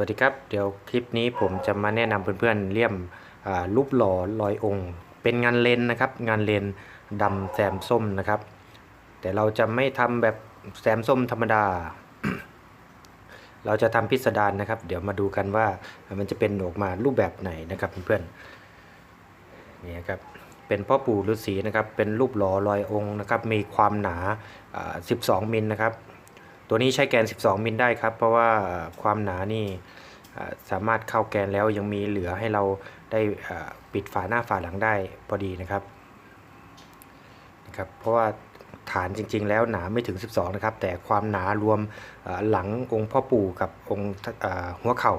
วัสดีครับ เดี๋ยวคลิปนี้ผมจะมาแนะนำเพื่อนๆเลี่ยมอ่ารูปหล่อลอยองค์ เป็นงานเลนนะครับ งานเลนดำแซมส้มนะครับ แต่เราจะไม่ทำแบบแซมส้มธรรมดา เราจะทำพิสดารนะครับ เดี๋ยวมาดูกันว่ามันจะเป็นออกมารูปแบบไหนนะครับเพื่อนๆนี่ครับเป็นพ่อปู่ฤาษีนะครับ เป็นรูปหล่อลอยองค์นะครับ มีความหนาอ่า12 มิลนะครับ ตัวนี้ใช้แกน 12 มิลได้ครับ เพราะว่าความหนานี่สามารถเข้าแกนแล้วยังมีเหลือให้เราได้ปิดฝาหน้าฝาหลังได้พอดีนะครับนะครับ เพราะว่าฐานจริง ๆ แล้วหนาไม่ถึง 12 นะครับ แต่ความหนารวมหลังองค์พ่อปู่กับองค์หัวเข่า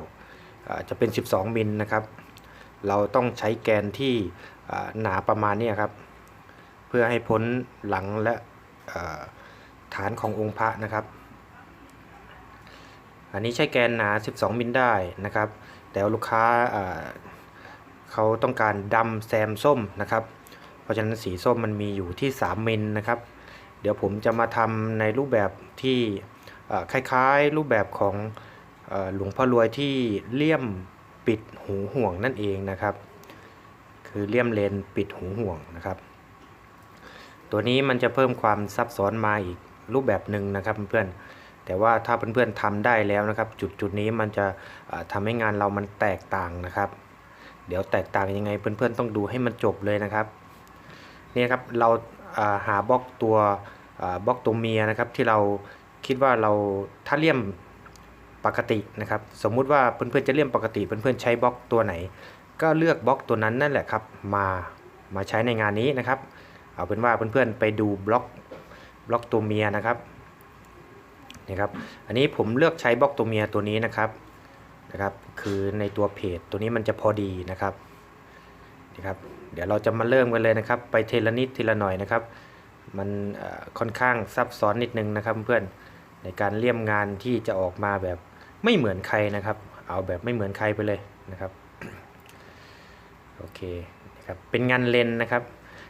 จะเป็น 12 มิลนะครับ เราต้องใช้แกนที่หนาประมาณนี้ครับ เพื่อให้พ้นหลังและฐานขององค์พระนะครับ อันนี้ใช้แกนหนา 12 มิลได้นะครับ แต่ลูกค้าเขาต้องการดำแซมส้มนะครับ เพราะฉะนั้นสีส้มมันมีอยู่ที่ 3 มิลนะครับ เดี๋ยวผมจะมาทำในรูปแบบที่คล้ายๆรูปแบบของอหลวงพ่อรวยที่เลี่ยมปิดหูห่วงนั่นเองนะครับ คือเลี่ยมเลนปิดหูห่วงนะครับ ตัวนี้มันจะเพิ่มความซับซ้อนมาอีกรูปแบบหนึ่งนะครับเพื่อนๆ แต่ว่าถ้าเพื่อนๆทำได้แล้วนะครับ จุดจุดนี้มันจะอ่าทำให้งานเรามันแตกต่างนะครับ เดี๋ยวแตกต่างยังไงเพื่อนๆต้องดูให้มันจบเลยนะครับนี่ครับเราหาบล็อกตัวบล็อกตัวเมียนะครับ ที่เราคิดว่าเราถ้าเลี่ยมปกตินะครับ สมมุติว่าเพื่อนๆจะเลี่ยมปกติเพื่อนๆใช้บล็อกตัวไหน ก็เลือกบล็อกตัวนั้นนั่นแหละครับมามาใช้ในงานนี้นะครับ เอาเป็นว่าเพื่อนๆไปดูบล็อกบล็อกตัวเมียนะครับ นี่ครับอันนี้ผมเลือกใช้บล็อกตัวเมียตัวนี้นะครับนะครับ คือในตัวเพจตัวนี้มันจะพอดีนะครับนี่ครับ เดี๋ยวเราจะมาเริ่มกันเลยนะครับ ไปเทละนิดทีละหน่อยนะครับ มันค่อนข้างซับซ้อนนิดนึงนะครับเพื่อนในการเลี่ยมงานที่จะออกมาแบบไม่เหมือนใครนะครับ เอาแบบไม่เหมือนใครไปเลยนะครับโอเคนะครับเป็นงานเลนนะครับ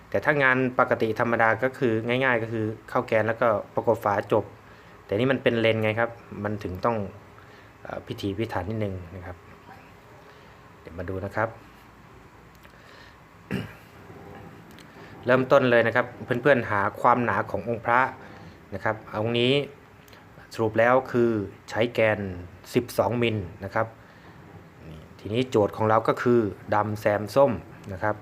แต่ถ้างานปกติธรรมดาก็คือง่าย ๆ ก็คือเข้าแกนแล้วก็ประกบฝาจบ แต่นี่มันเป็นเลนไงครับ มันถึงต้องอพิถีพิถันนิดนึงนะครับ เดี๋ยวมาดูนะครับ เริ่มต้นเลยนะครับ เพื่อนๆหาความหนาขององค์พระนะครับองค์นี้สรุปแล้วคือใช้แกน 12 มิลนะครับ ทีนี้โจทย์ของเราก็คือดำแซมส้มนะครับ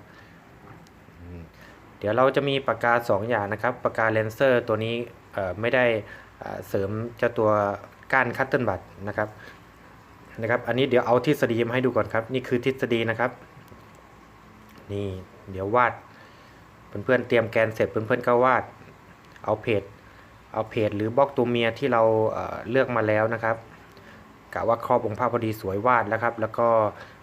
เดี๋ยวเราจะมีปากกา 2 อย่างนะครับ ปากกาเลนเซอร์ตัวนี้ไม่ได้ เสริมเจ้าตัวก้านคัตเติลบัตนะครับนะครับ อันนี้เดี๋ยวเอาทฤษฎีมาให้ดูก่อนครับ นี่คือทฤษฎีนะครับ นี่เดี๋ยววาดเพื่อนๆเตรียมแกนเสร็จเพื่อนๆก็วาดเอาเพจเอาเพจหรือบล็อกตัวเมียที่เราเลือกมาแล้วนะครับกะว่าครอบองค์พระพอดีสวยวาดแล้วครับ แล้วก็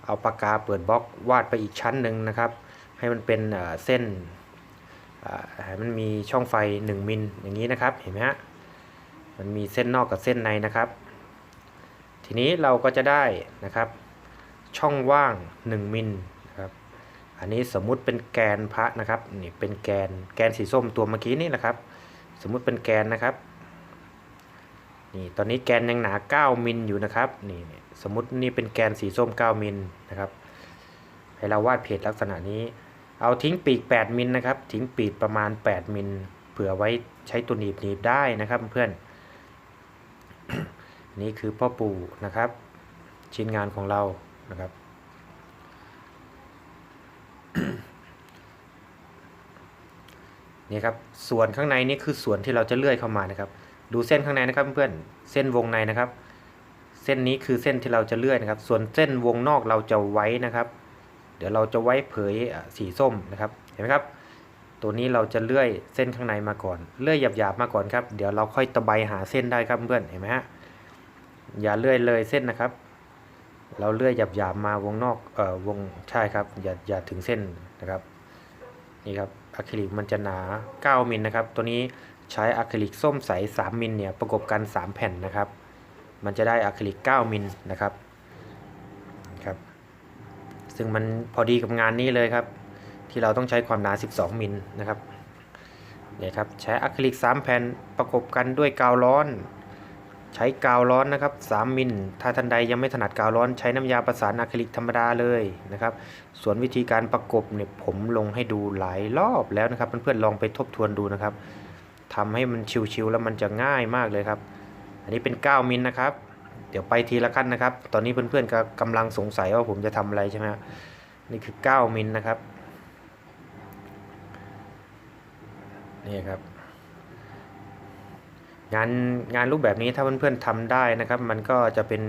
เอาปากกาเปิดบล็อกวาดไปอีกชั้นหนึ่งนะครับ ให้มันเป็นเส้นให้มันมีช่องไฟ 1 มิลอย่างนี้นะครับเห็นไหมฮะ มันมีเส้นนอกกับเส้นในนะครับ ทีนี้เราก็จะได้นะครับ ช่องว่าง 1มิลนะครับ อันนี้สมมุติเป็นแกนพระนะครับนี่เป็นแกนแกนสีส้มตัวเมื่อกี้นี่นะครับ สมมุติเป็นแกนนะครับนี่ตอนนี้แกนยังหนา 9มิลอยู่นะครับนี่สมมตินี่เป็นแกนสีส้ม 9มิลนะครับให้เราวาดเพจลักษณะนี้ เอาทิ้งปีก 8มิลนะครับ ทิ้งปีกประมาณ 8มิลเผื่อไว้ใช้ตัวหนีบหนีบได้นะครับเพื่อน นี่คือพ่อปู่นะครับ ชิ้นงานของเรานะครับ นี่ครับส่วนข้างในนี่คือส่วนที่เราจะเลื่อยเข้ามานะครับ ดูเส้นข้างในนะครับเพื่อนเส้นวงในนะครับ เส้นนี้คือเส้นที่เราจะเลื่อยนะครับ ส่วนเส้นวงนอกเราจะไว้นะครับ เดี๋ยวเราจะไว้เผยสีส้มนะครับ เห็นไหมครับตัวนี้เราจะเลื่อยเส้นข้างในมาก่อน เลื่อยหยาบๆมาก่อนครับ เดี๋ยวเราค่อยตะไบหาเส้นได้ครับเพื่อน เห็นไหมฮะ อย่าเลื่อยเลยเส้นนะครับ เราเลื่อยหยาบๆมาวงนอกเอ่อวงใช่ครับอย่าอย่าถึงเส้นนะครับนี่ครับอะคริลิกมันจะหนา 9มิลนะครับ ตัวนี้ใช้อะคริลิกส้มใส 3มิลเนี่ยประกบกัน 3 แผ่นนะครับ มันจะได้อะคริลิก 9มิลนะครับครับ ซึ่งมันพอดีกับงานนี้เลยครับ ที่เราต้องใช้ความหนา 12มิลนะครับเนี่ยครับใช้อะคริลิก 3 แผ่นประกบกันด้วยกาวร้อน ใช้กาวร้อนนะครับ 3 มิล ถ้าท่านใดยังไม่ถนัดกาวร้อนใช้น้ำยาประสานอะคริลิกธรรมดาเลยนะครับ ส่วนวิธีการประกบเนี่ยผมลงให้ดูหลายรอบแล้วนะครับเพื่อนๆลองไปทบทวนดูนะครับทำให้มันชิวๆแล้วมันจะง่ายมากเลยครับ อันนี้เป็น 9 มิลนะครับ เดี๋ยวไปทีละขั้นนะครับ ตอนนี้เพื่อนๆก็กำลังสงสัยว่าผมจะทำอะไรใช่ไหมนี่คือ 9 มิลนะครับนี่ครับ งานงานรูปแบบนี้ถ้าเพื่อนๆทำได้นะครับ มันก็จะเป็น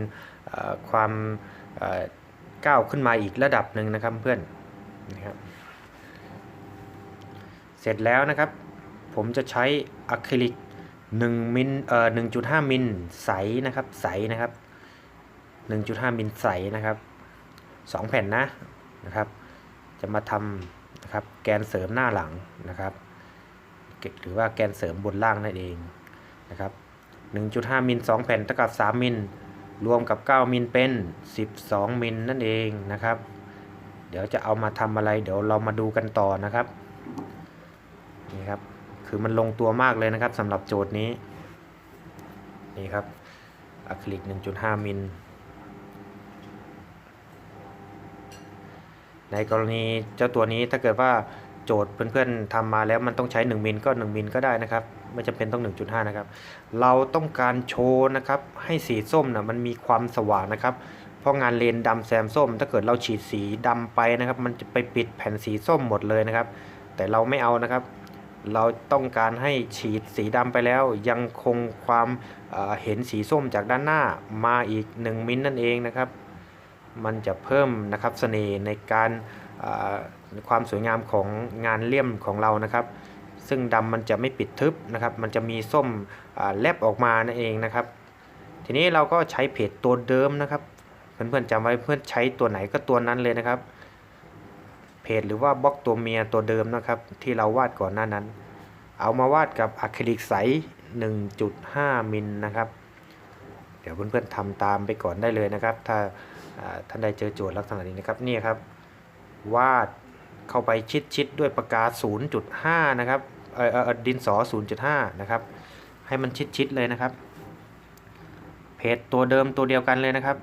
ความก้าวขึ้นมาอีกระดับหนึ่งนะครับเพื่อนนะครับเสร็จแล้วนะครับ ผมจะใช้อะคริลิก1มิลเอ่อ1.5มิลใสนะครับใสนะครับ 1.5มิลใสนะครับ2แผ่นนะนะครับ จะมาทำนะครับแกนเสริมหน้าหลังนะครับหรือว่าแกนเสริมบนล่างนั่นเอง นะครับ 1.5 มิล 2 แผ่นเท่ากับ 3 มิล รวมกับ 9 มิลเป็น 12 มิลนั่นเองนะครับ เดี๋ยวจะเอามาทำอะไร เดี๋ยวเรามาดูกันต่อนะครับ นี่ครับ คือมันลงตัวมากเลยนะครับสำหรับโจทย์นี้ นี่ครับอะคริลิก 1.5 มิล ในกรณีเจ้าตัวนี้ถ้าเกิดว่าโจทย์เพื่อนๆทำมาแล้วมันต้องใช้ 1 มิลก็ 1 มิลก็ได้นะครับ ไม่จำเป็นต้อง 1.5 นะครับ เราต้องการโชว์นะครับ ให้สีส้มนะมันมีความสว่างนะครับ เพราะงานเลนดำแซมส้ม ถ้าเกิดเราฉีดสีดำไปนะครับ มันจะไปปิดแผ่นสีส้มหมดเลยนะครับ แต่เราไม่เอานะครับ เราต้องการให้ฉีดสีดำไปแล้ว ยังคงความเเห็นสีส้มจากด้านหน้ามาอีก 1 มิลนั่นเองนะครับ มันจะเพิ่มนะครับเสน่ห์ในการความสวยงามของงานเลี่ยมของเรานะครับ ซึ่งดำมันจะไม่ปิดทึบนะครับ มันจะมีส้มแลบออกมานั่นเองนะครับ ทีนี้เราก็ใช้เพจตัวเดิมนะครับ เพื่อนๆจำไว้เพื่อนใช้ตัวไหนก็ตัวนั้นเลยนะครับ เพจหรือว่าบล็อกตัวเมียตัวเดิมนะครับ ที่เราวาดก่อนหน้านั้น เอามาวาดกับอะคริลิกใส 1.5 มิลนะครับ เดี๋ยวเพื่อนๆทำตามไปก่อนได้เลยนะครับ ถ้าอ่าท่านใดเจอโจทย์ลักษณะนี้นะครับนี่ครับ วาดเข้าไปชิดๆด้วยปากกา 0.5 นะครับ เออเออดินสอ 0.5 นะครับ ให้มันชิดๆเลยนะครับ เพจตัวเดิมตัวเดียวกันเลยนะครับ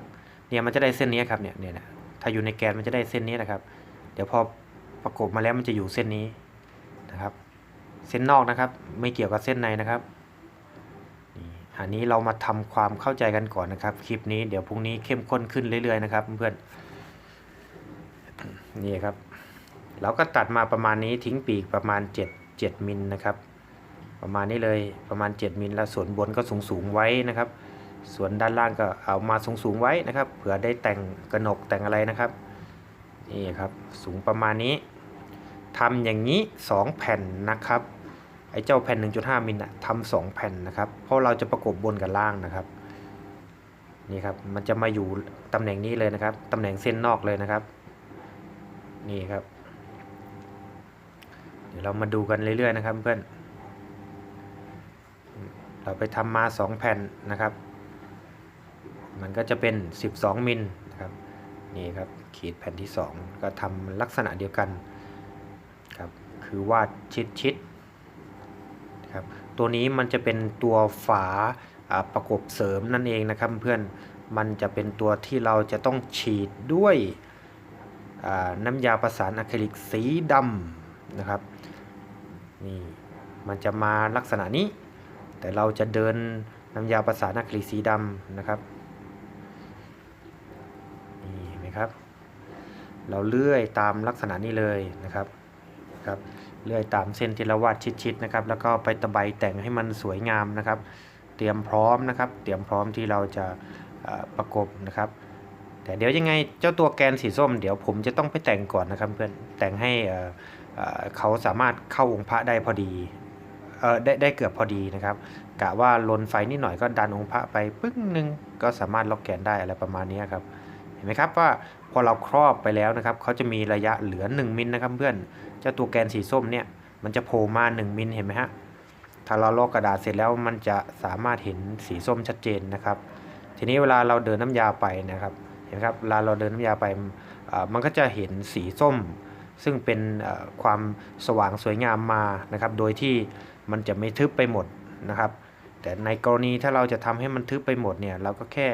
เนี่ยมันจะได้เส้นนี้ครับเนี่ยเนี่ยถ้าอยู่ในแกนมันจะได้เส้นนี้นะครับ เดี๋ยวพอประกบมาแล้วมันจะอยู่เส้นนี้นะครับ เส้นนอกนะครับ ไม่เกี่ยวกับเส้นในนะครับอันนี้เรามาทำความเข้าใจกันก่อนนะครับ คลิปนี้เดี๋ยวพรุ่งนี้เข้มข้นขึ้นเรื่อยๆนะครับเพื่อนๆนี่ครับเราก็ตัดมาประมาณนี้ทิ้งปีกประมาณ 7 7 มิลนะครับ ประมาณนี้เลยประมาณ 7 มิลแล้วส่วนบนก็สูงสูงไว้นะครับ ส่วนด้านล่างก็เอามาสูงสูงไว้นะครับเผื่อได้แต่งกระหนกแต่งอะไรนะครับนี่ครับสูงประมาณนี้ทำอย่างนี้ 2 แผ่นนะครับไอ้เจ้าแผ่น 1.5 มิลนะทำสองแผ่นนะครับ เพราะเราจะประกบบนกับล่างนะครับนี่ครับมันจะมาอยู่ตำแหน่งนี้เลยนะครับตำแหน่งเส้นนอกเลยนะครับ นี่ครับ เดี๋ยวเรามาดูกันเรื่อยๆนะครับเพื่อน เราไปทำมา2แผ่นนะครับ มันก็จะเป็น 12 มิลนะครับนี่ครับขีดแผ่นที่ 2 ก็ทำลักษณะเดียวกันครับคือวาดชิดๆครับตัวนี้มันจะเป็นตัวฝาประกบเสริมนั่นเองนะครับเพื่อนมันจะเป็นตัวที่เราจะต้องฉีดด้วยน้ำยาประสานอะคริลิกสีดำนะครับ นี่มันจะมาลักษณะนี้ แต่เราจะเดินน้ำยาประสานอะคริลิกสีดำนะครับนี่เห็นไหมครับ เราเลื่อยตามลักษณะนี้เลยนะครับครับเลื่อยตามเส้นที่เราวาดชิดๆนะครับ แล้วก็ไปตะไบแต่งให้มันสวยงามนะครับ เตรียมพร้อมนะครับ เตรียมพร้อมที่เราจะประกบนะครับ แต่เดี๋ยวยังไงเจ้าตัวแกนสีส้ม เดี๋ยวผมจะต้องไปแต่งก่อนนะครับเพื่อนแต่งให้ เขาสามารถเข้าองค์พระได้พอดีเออได้ได้เกือบพอดีนะครับกะว่าลนไฟนิดหน่อยก็ดันองค์พระไปปึ้งหนึ่งก็สามารถล็อกแกนได้อะไรประมาณนี้ครับเห็นไหมครับว่าพอเราครอบไปแล้วนะครับเขาจะมีระยะเหลือ 1 มิลนะครับเพื่อนเจ้าตัวแกนสีส้มเนี่ยมันจะโผล่มา 1 มิลเห็นไหมฮะถ้าเราลอกกระดาษเสร็จแล้วมันจะสามารถเห็นสีส้มชัดเจนนะครับ ทีนี้เวลาเราเดินน้ำยาไปนะครับเห็นไหมครับเวลาเราเดินน้ำยาไปมันก็จะเห็นสีส้ม ซึ่งเป็นความสว่างสวยงามมานะครับ โดยที่มันจะไม่ทึบไปหมดนะครับ แต่ในกรณีถ้าเราจะทำให้มันทึบไปหมดเนี่ยเราก็แค่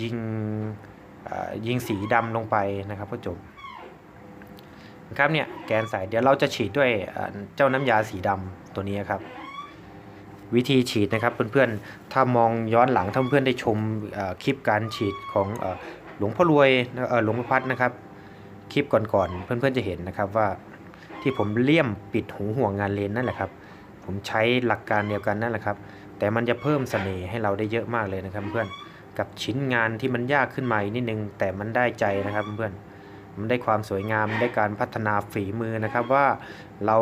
ยิงยิงสีดำลงไปนะครับก็จบนะครับเนี่ยแกนใสเดี๋ยวเราจะฉีดด้วยเจ้าน้ำยาสีดำตัวนี้ครับ วิธีฉีดนะครับเพื่อนๆถ้ามองย้อนหลังถ้าเพื่อนได้ชมคลิปการฉีดของหลวงพ่อรวยหลวงพ่อพัดนะครับ คลิปก่อนๆเพื่อนๆจะเห็นนะครับว่าที่ผมเลี่ยมปิดหูห่วงงานเลนนั่นแหละครับ ผมใช้หลักการเดียวกันนั่นแหละครับ แต่มันจะเพิ่มเสน่ห์ให้เราได้เยอะมากเลยนะครับเพื่อนกับชิ้นงานที่มันยากขึ้นมาอีกนิดนึง แต่มันได้ใจนะครับเพื่อนมันได้ความสวยงามได้การพัฒนาฝีมือนะครับว่าเรา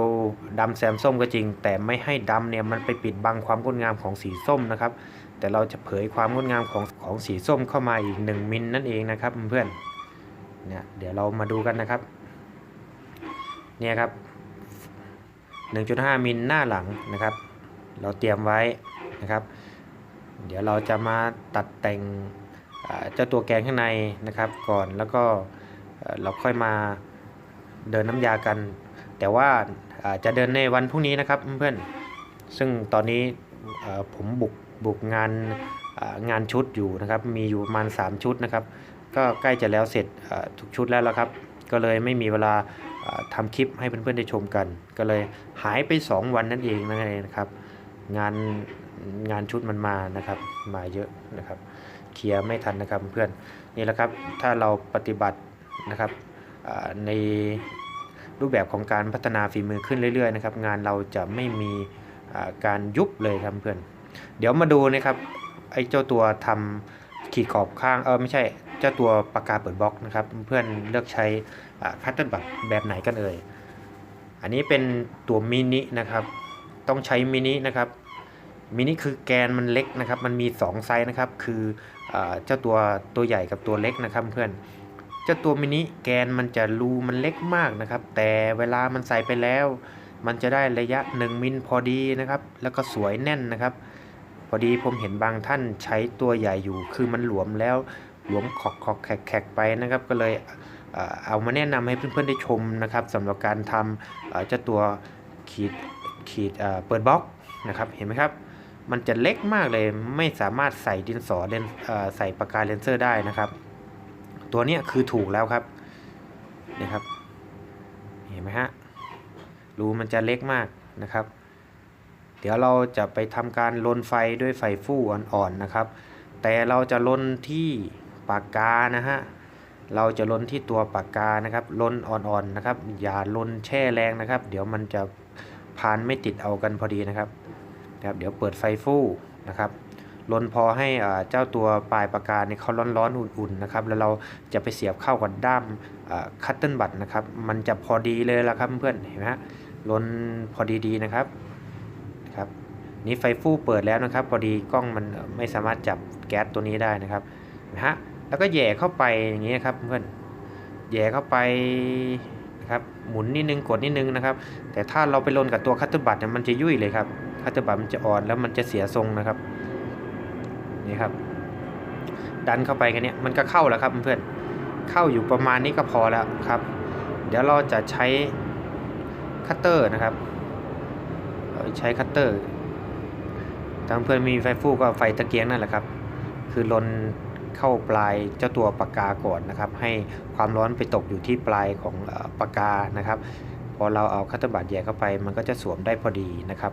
ดำแซมส้มก็จริง แต่ไม่ให้ดำเนี่ยมันไปปิดบังความงดงามของสีส้มนะครับ แต่เราจะเผยความงดงามของของสีส้มเข้ามาอีก 1 มิลนั่นเองนะครับเพื่อน เนี่ยเดี๋ยวเรามาดูกันนะครับ เนี่ยครับ 1.5 มิลหน้าหลังนะครับ เราเตรียมไว้นะครับ เดี๋ยวเราจะมาตัดแต่งเจ้าตัวแกนข้างในนะครับก่อนแล้วก็เราค่อยมาเดินน้ำยากัน แต่ว่าจะเดินในวันพรุ่งนี้นะครับเพื่อนๆซึ่งตอนนี้ผมบุกบุกงานงานชุดอยู่นะครับ มีอยู่ประมาณ 3 ชุดนะครับ ก็ใกล้จะแล้วเสร็จทุกชุดแล้วละครับ ก็เลยไม่มีเวลาอ่าทำคลิปให้เพื่อนๆได้ชมกัน ก็เลยหายไป 2 วันนั่นเองนั่นเองนะครับ งานงานชุดมันมานะครับ มาเยอะนะครับ เคลียร์ไม่ทันนะครับเพื่อนนี่แหละครับถ้าเราปฏิบัตินะครับในรูปแบบของการพัฒนาฝีมือขึ้นเรื่อยๆนะครับ งานเราจะไม่มีการยุบเลยครับเพื่อน เดี๋ยวมาดูนะครับไอ้เจ้าตัวทำขีดขอบข้างเออไม่ใช่ เจ้าตัวปากกาเปิดบล็อกนะครับ เพื่อนเลือกใช้คัตเติ้ลบัตแบบไหนกันเอ่ย อันนี้เป็นตัวมินินะครับ ต้องใช้มินินะครับ มินิคือแกนมันเล็กนะครับ มันมี 2 ไซส์นะครับ คือเจ้าตัวตัวใหญ่กับตัวเล็กนะครับเพื่อนเจ้าตัวมินิแกนมันจะรูมันเล็กมากนะครับ แต่เวลามันใส่ไปแล้ว มันจะได้ระยะ 1 มิลพอดีนะครับ แล้วก็สวยแน่นนะครับ พอดีผมเห็นบางท่านใช้ตัวใหญ่อยู่ คือมันหลวมแล้ว หลวมขอกขอกแขกแขกไปนะครับก็เลยเอามาแนะนำให้เพื่อนๆได้ชมนะครับสำหรับการทำเอ่อเจ้าตัวขีดขีดเปิดบล็อกนะครับเห็นไหมครับมันจะเล็กมากเลยไม่สามารถใส่ดินสอเลนใส่ปากกาเลนเซอร์ได้นะครับ ตัวนี้คือถูกแล้วครับนี่ครับเห็นไหมฮะรูมันจะเล็กมากนะครับ เดี๋ยวเราจะไปทำการลนไฟด้วยไฟฟู่อ่อนๆนะครับ แต่เราจะลนที่ ปากกานะฮะเราจะลนที่ตัวปากกานะครับลนอ่อนๆนะครับ อย่าลนแช่แรงนะครับ เดี๋ยวมันจะพานไม่ติดเอากันพอดีนะครับนะครับ เดี๋ยวเปิดไฟฟู่นะครับลนพอให้เจ้าตัวปลายปากกาเนี่ยเขาร้อนๆอุ่นๆนะครับแล้วเราจะไปเสียบเข้ากับด้ามคัตเติ้ลบัตนะครับ มันจะพอดีเลยละครับเพื่อนเห็นไหมฮะลนพอดีๆนะครับนะครับนี่ไฟฟู่เปิดแล้วนะครับ พอดีกล้องมันไม่สามารถจับแก๊สตัวนี้ได้นะครับนะฮะ แล้วก็แย่เข้าไปอย่างนี้นะครับเพื่อนแย่เข้าไปนะครับหมุนนิดนึงกดนิดนึงนะครับ แต่ถ้าเราไปลนกับตัวคัตเตอร์บัตเนี่ยมันจะยุ่ยเลยครับคัตเตอร์บัตมันจะอ่อนแล้วมันจะเสียทรงนะครับนี่ครับ ดันเข้าไปกันเนี่ยมันก็เข้าแล้วครับเพื่อนเข้าอยู่ประมาณนี้ก็พอแล้วครับ เดี๋ยวเราจะใช้คัตเตอร์นะครับเราใช้คัตเตอร์ถ้าเพื่อนมีไฟฟูก็ไฟตะเกียงนั่นแหละครับ คือลน เข้าปลายเจ้าตัวปากกาก่อนนะครับ ให้ความร้อนไปตกอยู่ที่ปลายของปากกานะครับ พอเราเอาคัตเตอร์บัตแยกเข้าไป มันก็จะสวมได้พอดีนะครับ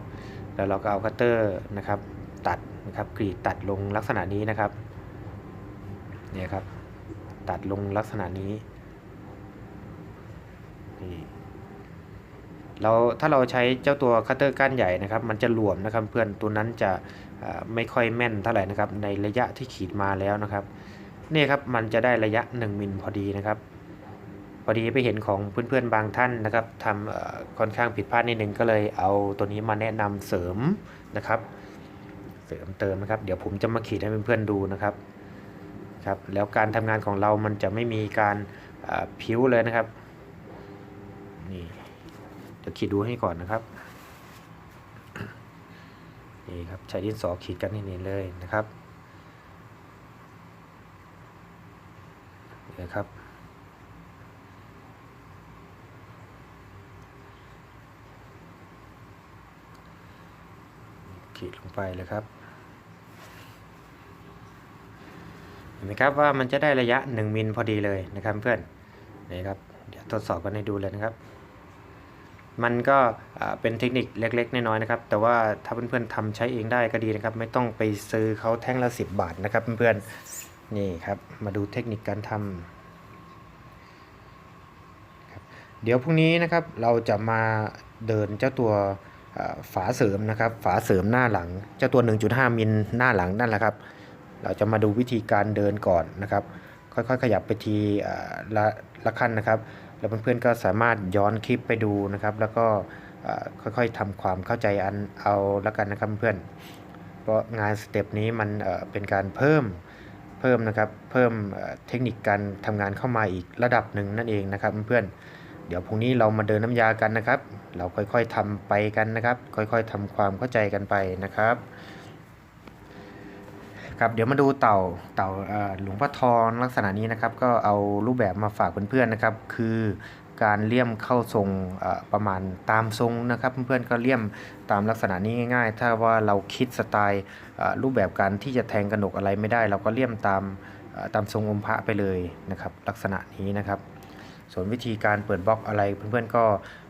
แล้วเราก็เอาคัตเตอร์นะครับตัดนะครับกรีดตัดลงลักษณะนี้นะครับเนี่ยครับตัดลงลักษณะนี้นี่ เราถ้าเราใช้เจ้าตัวคัตเตอร์ก้านใหญ่นะครับ มันจะหลวมนะครับเพื่อนตัวนั้นจะไม่ค่อยแม่นเท่าไหร่นะครับ ในระยะที่ขีดมาแล้วนะครับนี่ครับมันจะได้ระยะ 1มิลพอดีนะครับพอดีไปเห็นของเพื่อนๆบางท่านนะครับทำค่อนข้างผิดพลาดนิดนึงก็เลยเอาตัวนี้มาแนะนำเสริมนะครับ เสริมเติมนะครับ เดี๋ยวผมจะมาขีดให้เพื่อนๆดูนะครับครับแล้วการทำงานของเรามันจะไม่มีการผิวเลยนะครับนี่ เดี๋ยวขีดดูให้ก่อนนะครับนี่ครับใช้ดินสอขีดกันนี่เลยนะครับเนี่ครับขขีดลงไปเลยครับเห็นไหมครับว่ามันจะได้ระยะ 1 มิลพอดีเลยนะครับเพื่อนนี่ครับเดี๋ยวทดสอบกันให้ดูเลยนะครับ มันก็เป็นเทคนิคเล็กๆ น้อยๆนะครับ แต่ว่าถ้าเพื่อนๆทำใช้เองได้ก็ดีนะครับ ไม่ต้องไปซื้อเขาแท่งละ 10 บาทนะครับเพื่อนๆนี่ครับมาดูเทคนิคการทำเดี๋ยวพรุ่งนี้นะครับเราจะมาเดินเจ้าตัวฝาเสริมนะครับ ฝาเสริมหน้าหลัง เจ้าตัว 1.5 มิลหน้าหลังนั่นแหละครับ เราจะมาดูวิธีการเดินก่อนนะครับ ค่อยๆ ขยับไปทีละละขั้นนะครับ แล้วเพื่อนๆก็สามารถย้อนคลิปไปดูนะครับ แล้วก็ค่อยๆทำความเข้าใจอันเอาละกันนะครับเพื่อนเพราะงานสเต็ปนี้มันเป็นการเพิ่มเพิ่มนะครับเพิ่มเทคนิคการทำงานเข้ามาอีกระดับหนึ่งนั่นเองนะครับเพื่อนเดี๋ยวพรุ่งนี้เรามาเดินน้ำยากันนะครับ เราค่อยๆทำไปกันนะครับ ค่อยๆทำความเข้าใจกันไปนะครับ ครับเดี๋ยวมาดูเต่าเต่าหลวงพ่อทองลักษณะนี้นะครับ ก็เอารูปแบบมาฝากเพื่อนๆนะครับ คือการเลี่ยมเข้าทรงประมาณตามทรงนะครับ เพื่อนๆก็เลี่ยมตามลักษณะนี้ง่ายๆ ถ้าว่าเราคิดสไตล์รูปแบบการที่จะแทงกระหนกอะไรไม่ได้ เราก็เลี่ยมตามตามทรงอมพระไปเลยนะครับ ลักษณะนี้นะครับ ส่วนวิธีการเปิดบล็อกอะไรเพื่อนๆก็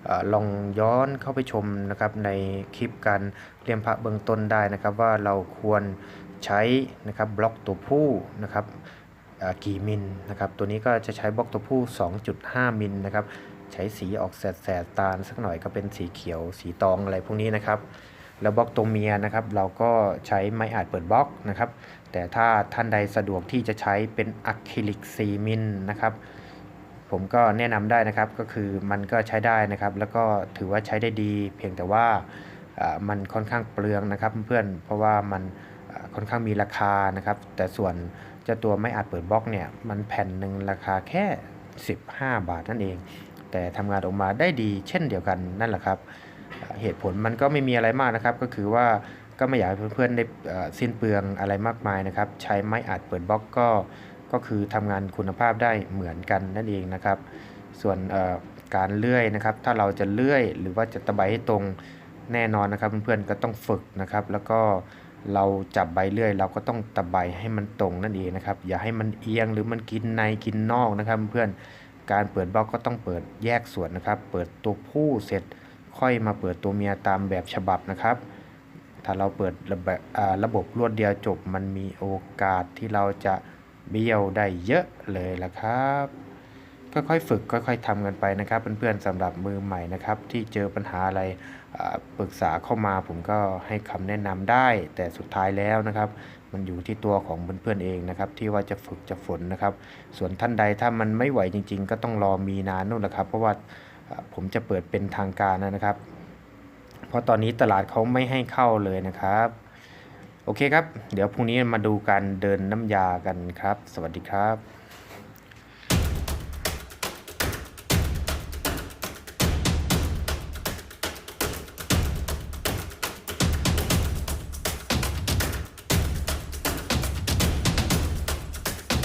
เอ่อลองย้อนเข้าไปชมนะครับในคลิปการเลี่ยมพระเบื้องต้นได้นะครับ ว่าเราควร ใช้นะครับบล็อกตัวผู้นะครับกี่มิลนะครับตัวนี้ก็จะใช้บล็อกตัวผู้ 2.5 มิลนะครับใช้สีออกแสดๆตาลสักหน่อยก็เป็นสีเขียวสีตองอะไรพวกนี้นะครับแล้วบล็อกตัวเมียนะครับเราก็ใช้ไม้อาจเปิดบล็อกนะครับ แต่ถ้าท่านใดสะดวกที่จะใช้เป็นอะคริลิก4มิลนะครับผมก็แนะนำได้นะครับก็คือมันก็ใช้ได้นะครับ แล้วก็ถือว่าใช้ได้ดี เพียงแต่ว่ามันค่อนข้างเปลืองนะครับเพื่อนเพราะว่ามัน ค่อนข้างมีราคานะครับ แต่ส่วนเจ้าตัวไม่อาจเปิดบล็อกเนี่ย มันแผ่นหนึ่งราคาแค่ 15 บาทนั่นเอง แต่ทำงานออกมาได้ดีเช่นเดียวกันนั่นแหละครับ เหตุผลมันก็ไม่มีอะไรมากนะครับ ก็คือว่าก็ไม่อยากให้เพื่อนๆได้สิ้นเปลืองอะไรมากมายนะครับ ใช้ไม้อาจเปิดบล็อกก็ก็คือทำงานคุณภาพได้เหมือนกันนั่นเองนะครับ ส่วนการเลื่อยนะครับ ถ้าเราจะเลื่อยหรือว่าจะตะไบให้ตรงแน่นอนนะครับ เพื่อนๆก็ต้องฝึกนะครับ แล้วก็ เราจับใบเลื่อย เราก็ต้องตะไบให้มันตรงนั่นเองนะครับ อย่าให้มันเอียงหรือมันกินในกินนอกนะครับเพื่อนการเปิดบล็อกก็ต้องเปิดแยกส่วนนะครับ เปิดตัวผู้เสร็จค่อยมาเปิดตัวเมียตามแบบฉบับนะครับ ถ้าเราเปิดระบบระบบรวดเดียวจบมันมีโอกาสที่เราจะเบี้ยวได้เยอะเลยละครับ ค่อยๆ ฝึกค่อยๆทำกันไปนะครับเพื่อนๆสำหรับมือใหม่นะครับที่เจอปัญหาอะไรปรึกษาเข้ามาผมก็ให้คำแนะนำได้ แต่สุดท้ายแล้วนะครับ มันอยู่ที่ตัวของเพื่อนๆเองนะครับที่ว่าจะฝึกจะฝนนะครับ ส่วนท่านใดถ้ามันไม่ไหวจริง ๆ ก็ต้องรอมีนานนู่นแหละครับ เพราะว่าผมจะเปิดเป็นทางการนะครับ เพราะตอนนี้ตลาดเขาไม่ให้เข้าเลยนะครับโอเคครับ เดี๋ยวพรุ่งนี้มาดูการเดินน้ำยากันครับ สวัสดีครับ